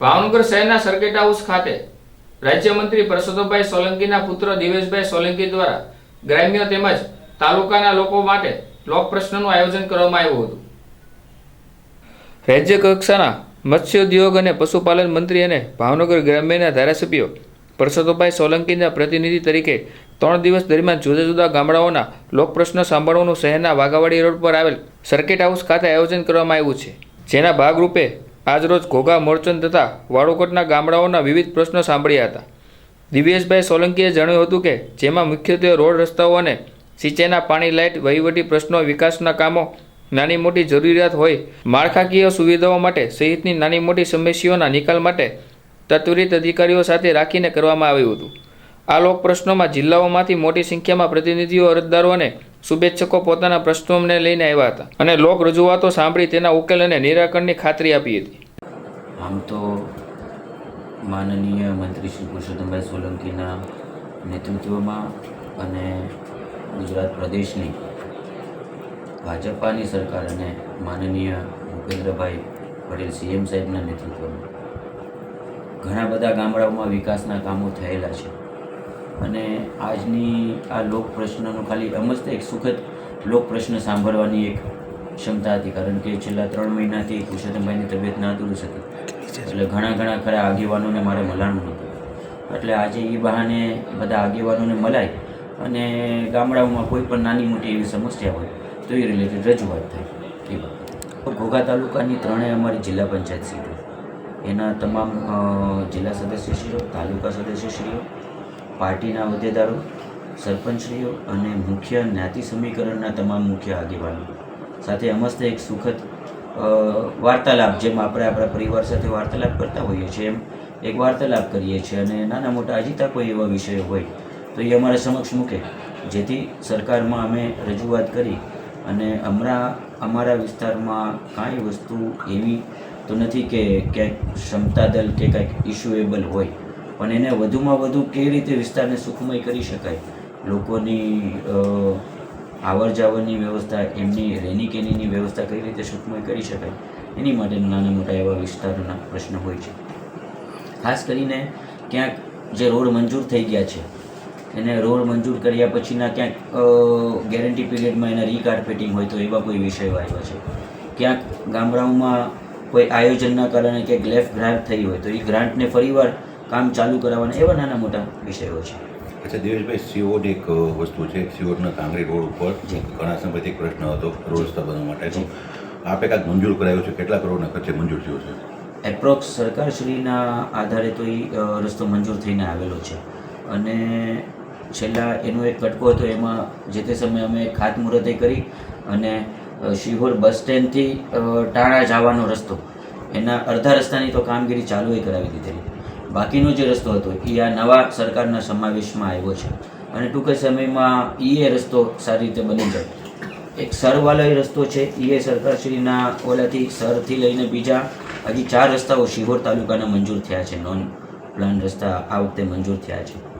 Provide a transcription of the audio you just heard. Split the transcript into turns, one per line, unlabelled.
ભાવનગર શહેરના circuit house ખાતે રાજ્યમંત્રી પરસોત્તમભાઈ સોલંકીના પુત્ર દિવેશભાઈ સોલંકી દ્વારા ગ્રામ્ય તેમજ તાલુકાના લોકો માટે લોક પ્રશ્નનું આયોજન કરવામાં આવ્યું હતું. રાજ્ય કક્ષાના મત્સ્યોદ્યોગ અને પશુપાલન મંત્રી અને ભાવનગર ગ્રામ્યના ધારાસભ્યો પરસોત્તમભાઈ સોલંકીના પ્રતિનિધિ તરીકે ત્રણ દિવસ દરમિયાન જુદા જુદા ગામડાઓના લોક પ્રશ્ન સાંભળવાનું શહેરના વાઘાવાડી રોડ પર આવેલ સર્કિટ હાઉસ ખાતે આયોજન કરવામાં આવ્યું છે. જેના ભાગરૂપે આજરોજ ઘોઘા મોરચંદ તથા વાળુકોટના ગામડાઓના વિવિધ પ્રશ્નો સાંભળ્યા હતા. દિવ્યેશભાઈ સોલંકીએ જણાવ્યું હતું કે, જેમાં મુખ્યત્વે રોડ રસ્તાઓ અને સિંચાઈના પાણી લાઇટ, વહીવટી પ્રશ્નો, વિકાસના કામો, નાની મોટી જરૂરિયાત હોય, માળખાકીય સુવિધાઓ માટે, સહિતની નાની મોટી સમસ્યાઓના નિકાલ માટે તત્વરિત અધિકારીઓ સાથે રાખીને કરવામાં આવ્યું હતું. આ લોક પ્રશ્નોમાં જિલ્લાઓમાંથી મોટી સંખ્યામાં પ્રતિનિધિઓ, અરજદારો અને શુભેચ્છકો પોતાના પ્રશ્નોને લઈને આવ્યા હતા. અને લોક રજૂઆતો સાંભળી તેના ઉકેલ અને નિરાકરણની ખાતરી આપી હતી.
આમ તો માનનીય મંત્રી શ્રી પુરુષોત્તમભાઈ સોલંકીના નેતૃત્વમાં અને ગુજરાત પ્રદેશની ભાજપાની સરકાર અને માનનીય ભૂપેન્દ્રભાઈ પટેલ સીએમ સાહેબના નેતૃત્વમાં. ઘણા બધા ગામડાઓમાં વિકાસના કામો થયેલા છે. અને આજની આ લોક પ્રશ્નનો ખાલી અમસ્ત એક સુખદ લોક પ્રશ્ન સાંભળવાની એક ક્ષમતા હતી કારણ કે છેલ્લા ત્રણ મહિનાથી પુરુષોત્તમભાઈની તબિયત ના નાદુરસ્ત હતી. એટલે ઘણા ઘણા ખરા આગેવાનોને મારે મળવાનું હતું એટલે આજે એ બહાને બધા આગેવાનોને મલાય અને ગામડાઓમાં કોઈ પણ નાની મોટી એવી સમસ્યા હોય તો એ રિલેટેડ રજૂઆત થાય. એ બાબત. ઘોઘા તાલુકાની ત્રણેય અમારી જિલ્લા પંચાયત સીટો. એના તમામ જિલ્લા સદસ્યશ્રીઓ તાલુકા સદસ્યશ્રીઓ પાર્ટીના હોદ્દેદારો, સરપંચશ્રીઓ અને મુખ્ય જ્ઞાતિ સમીકરણના તમામ મુખ્ય આગેવાનો. સાથે અમસ્તે એક સુખદ વાર્તાલાપ જેમ આપણે આપણા પરિવાર સાથે વાર્તાલાપ કરતા હોઈએ છીએ, એમ એક વાર્તાલાપ કરીએ છીએ અને નાના મોટા અજીતા કોઈ એવા વિષયો હોય, તો એ અમારા સમક્ષ મૂકે. જેથી સરકારમાં અમે રજૂઆત કરી અને હમણાં અમારા વિસ્તારમાં કાંઈ વસ્તુ એવી તો નથી કે ક્યાંક ક્ષમતા દલ કે કાંઈક ઇશ્યુએબલ હોય. પણ એને વધુમાં વધુ કેવી રીતે વિસ્તારને સુખમય કરી શકાય? લોકોની આવર જાવરની વ્યવસ્થા, એમની રહેણી કેનીની વ્યવસ્થા કઈ રીતે સુખમય કરી શકાય? એની માટે નાના મોટા એવા વિસ્તારોના પ્રશ્ન હોય છે. ખાસ કરીને ક્યાંક જે રોડ મંજૂર થઈ ગયા છે, એને રોડ મંજૂર કર્યા પછીના ક્યાંક ગેરંટી પીરિયડમાં એના રીકાર્પેટિંગ હોય તો એવા કોઈ વિષયો આવ્યા છે. ક્યાંક ગામડાઓમાં કોઈ આયોજનના કારણે ક્યાંક લેફ્ટ ગ્રાન્ટ થઈ હોય તો એ ગ્રાન્ટને ફરીવાર કામ ચાલુ કરાવવાના એવા નાના મોટા વિષયો છે.
અચ્છા દિવેશભાઈ સીઓની એક વસ્તુ છે. સીઓના કાંગરી રોડ ઉપર. ઘણા સમયથી એક પ્રશ્ન હતો રોડ રસ્તા માટે. આપે કાંઈક મંજૂર કરાયો છે. કેટલા કરોડના ખર્ચે મંજૂર થયો છે?
એપ્રોક્સ સરકારશ્રીના આધારે તો એ રસ્તો મંજૂર થઈને આવેલો છે. અને છેલ્લા એનો એક કટકો હતો એમાં જે તે સમયે અમે ખાતમુહૂર્તે કરી અને શિહોર બસ સ્ટેન્ડથી ટાણા જવાનો રસ્તો. એના અડધા રસ્તાની તો કામગીરી ચાલુ કરાવી દીધેલી. બાકીનો જે રસ્તો હતો, એ આ નવા સરકારના સમાવેશમાં આવ્યો છે. અને ટૂંક સમયમાં એ રસ્તો સારી રીતે બની જાય એક સરવાલય રસ્તો છે એ સરકારશ્રીના ઓલાથી સરથી લઈને બીજા. હજી ચાર રસ્તાઓ શિહોર તાલુકાના મંજૂર થયા છે નોન પ્લાન રસ્તા આ વખતે મંજૂર થયા છે.